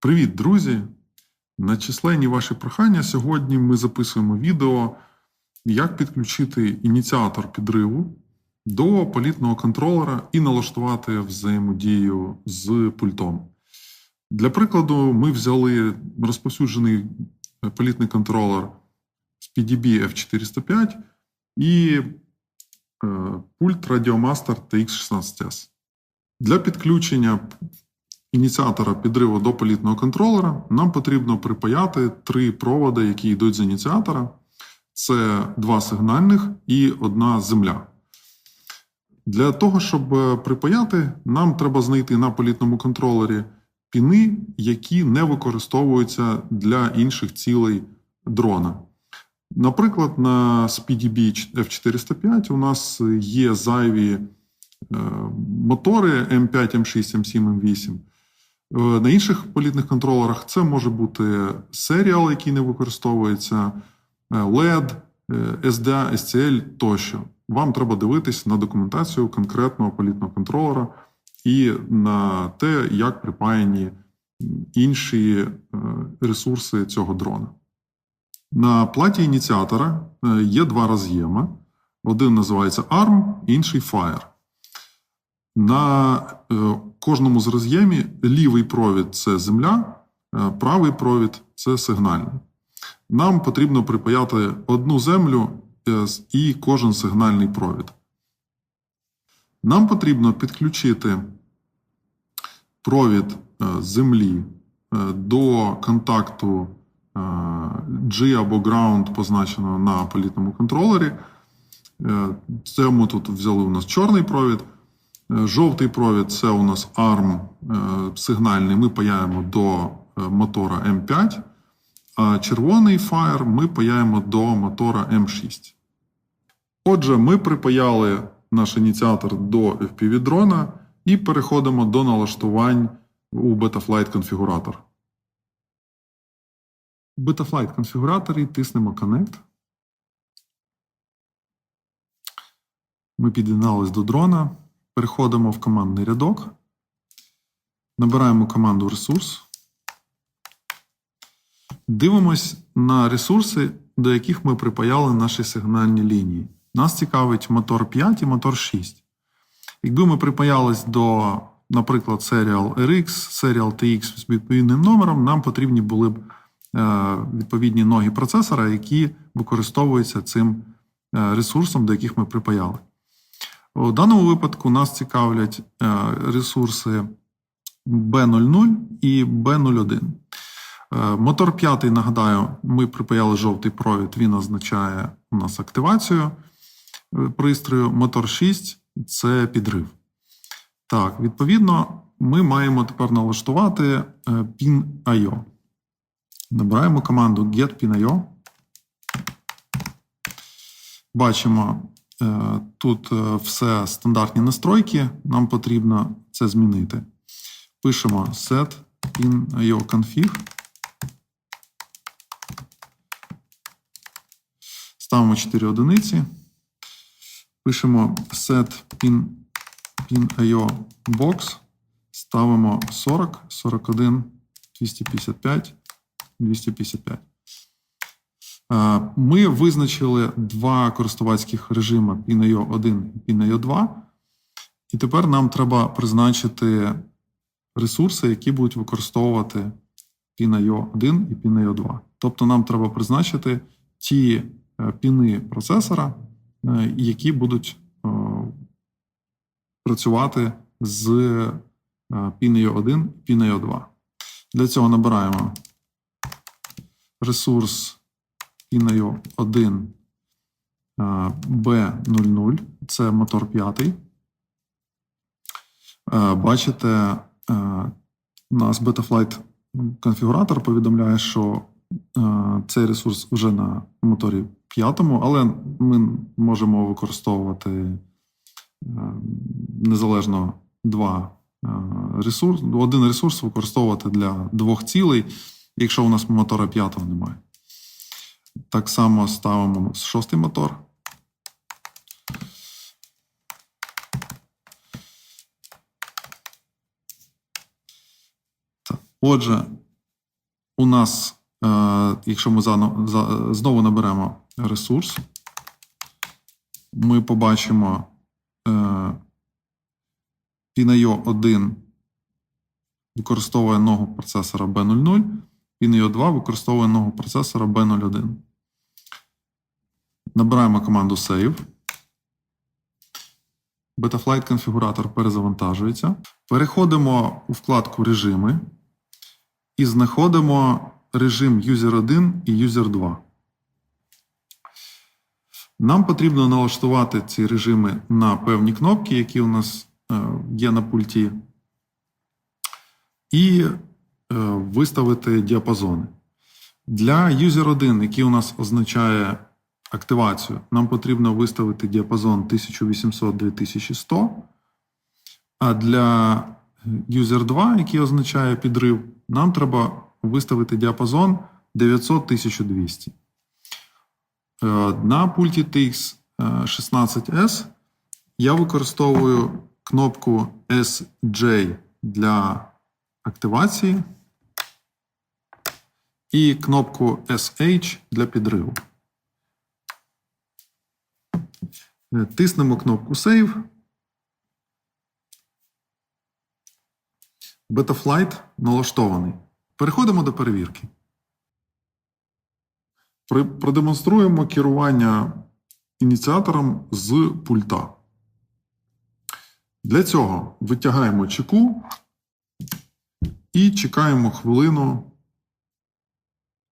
Привіт, друзі! На численні ваші прохання сьогодні ми записуємо відео, як підключити ініціатор підриву до політного контролера і налаштувати взаємодію з пультом. Для прикладу, ми взяли розповсюджений політний контролер з PDB F405 і е, пульт Radiomaster TX16S. Для підключення ініціатора підриву до політного контролера нам потрібно припаяти три проводи, які йдуть з ініціатора. Це два сигнальних і одна земля. Для того, щоб е, припаяти, нам треба знайти на політному контролері піни, які не використовуються для інших цілей дрона. Наприклад, на SpeedyB F405 у нас є зайві е, мотори M5, M6, M7, M8. Е, На інших політних контролерах це може бути серіал, який не використовується, LED, SDA, SCL тощо. Вам треба дивитись на документацію конкретного політного контролера і на те, як припаяні інші е, ресурси цього дрона. На платі ініціатора е, є два роз'єми. Один називається ARM, інший Fire. На е, кожному з роз'ємів лівий провід це земля, е, правий провід це сигнальний. Нам потрібно припаяти одну землю е, і кожен сигнальний провід. Нам потрібно підключити провід землі до контакту G або Ground, позначеного на політному контролері. Це ми тут взяли у нас чорний провід. Е, Жовтий провід це у нас ARM е, сигнальний. Ми паяємо до е, мотора М5, а червоний Fire ми паяємо до мотора М6. Отже, ми припаяли наш ініціатор до FPV дрона і переходимо до налаштувань у Betaflight конфігуратор. У Betaflight конфігураторі тиснемо Connect. Ми під'єднались до дрона, переходимо в командний рядок, набираємо команду ресурс. Дивимось на ресурси, до яких ми припаяли наші сигнальні лінії. Нас цікавить мотор 5 і мотор 6. Якби ми припаялись до, наприклад, Serial RX, Serial TX з відповідним номером, нам потрібні були б е, відповідні ноги процесора, які використовуються цим е, ресурсом, до яких ми припаяли. У даному випадку нас цікавлять е, ресурси B00 і B01. Е, Мотор 5, нагадаю, ми припаяли жовтий провід, він означає у нас активацію е, пристрою. Мотор 6 це підрив. Так, відповідно, ми маємо тепер налаштувати pin.io. Набираємо команду get.pin.io. Бачимо, е, тут е, все стандартні настройки. Нам потрібно це змінити. Пишемо set pin.io config. Ставимо 4 одиниці. Пишемо set pin, pin.io box. Ставимо 40, 41, 255, 255. Е, Ми визначили два користувацьких режими PNIO 1 і PNIO 2. І тепер нам треба призначити ресурси, які будуть використовувати PNIO 1 і PNIO 2. Тобто нам треба призначити ті е, піни процесора, е, які будуть працювати з е, 1 і PNIO 2. Для цього набираємо ресурс PNIO 1 е, B00, це мотор 5. Е, Бачите, е, у нас Betaflight конфігуратор повідомляє, що е, цей ресурс вже на моторі 5, але ми можемо використовувати е, незалежно два е, ресурс, один ресурс використовувати для двох цілей, якщо у нас мотора 5 немає. Так само ставимо шостий мотор. Отже, у нас, е, якщо ми знову наберемо ресурс, ми побачимо е, PNIO 1 використовує ногу процесора B00, PNIO 2 використовує ногу процесора B01. Набираємо команду Save. Betaflight конфігуратор перезавантажується. Переходимо у вкладку Режими і знаходимо режим User 1 і User 2. Нам потрібно налаштувати ці режими на певні кнопки, які у нас е, є на пульті, і е, виставити діапазони. Для User 1, який у нас означає активацію, нам потрібно виставити діапазон 1800-2100. А для User 2, який означає підрив, нам треба виставити діапазон 900-1200. Е, На пульті TX 16S я використовую кнопку SJ для активації і кнопку SH для підриву. Тиснемо кнопку Save. Betaflight налаштований. Переходимо до перевірки. Продемонструємо керування ініціатором з пульта. Для цього витягаємо чеку і чекаємо хвилину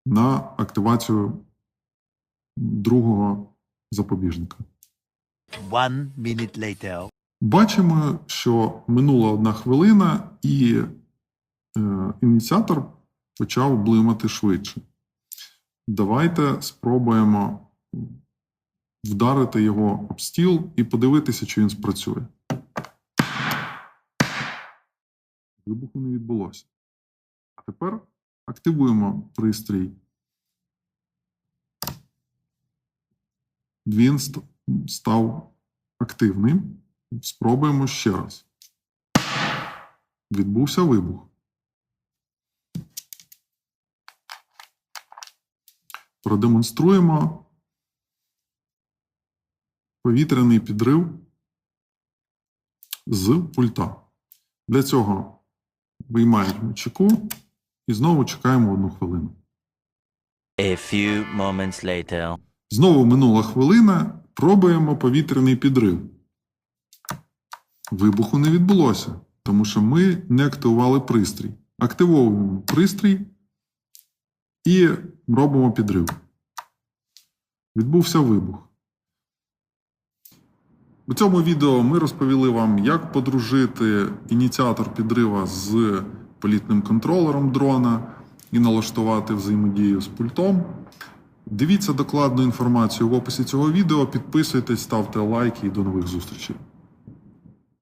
на активацію другого запобіжника. One minute later. Бачимо, що минула одна хвилина, і е, ініціатор почав блимати швидше. Давайте спробуємо вдарити його об стіл і подивитися, чи він спрацює. Вибуху не відбулося. А тепер активуємо пристрій. Він став активним. Спробуємо ще раз. Відбувся вибух. Продемонструємо повітряний підрив з пульта. Для цього виймаємо чеку і знову чекаємо одну хвилину. A few moments later. Знову минула хвилина, пробуємо повітряний підрив. Вибуху не відбулося, тому що ми не активували пристрій. Активовуємо пристрій і робимо підрив. Відбувся вибух. У цьому відео ми розповіли вам, як подружити ініціатор підрива з політним контролером дрона і налаштувати взаємодію з пультом. Дивіться докладну інформацію в описі цього відео, підписуйтесь, ставте лайки і до нових зустрічей.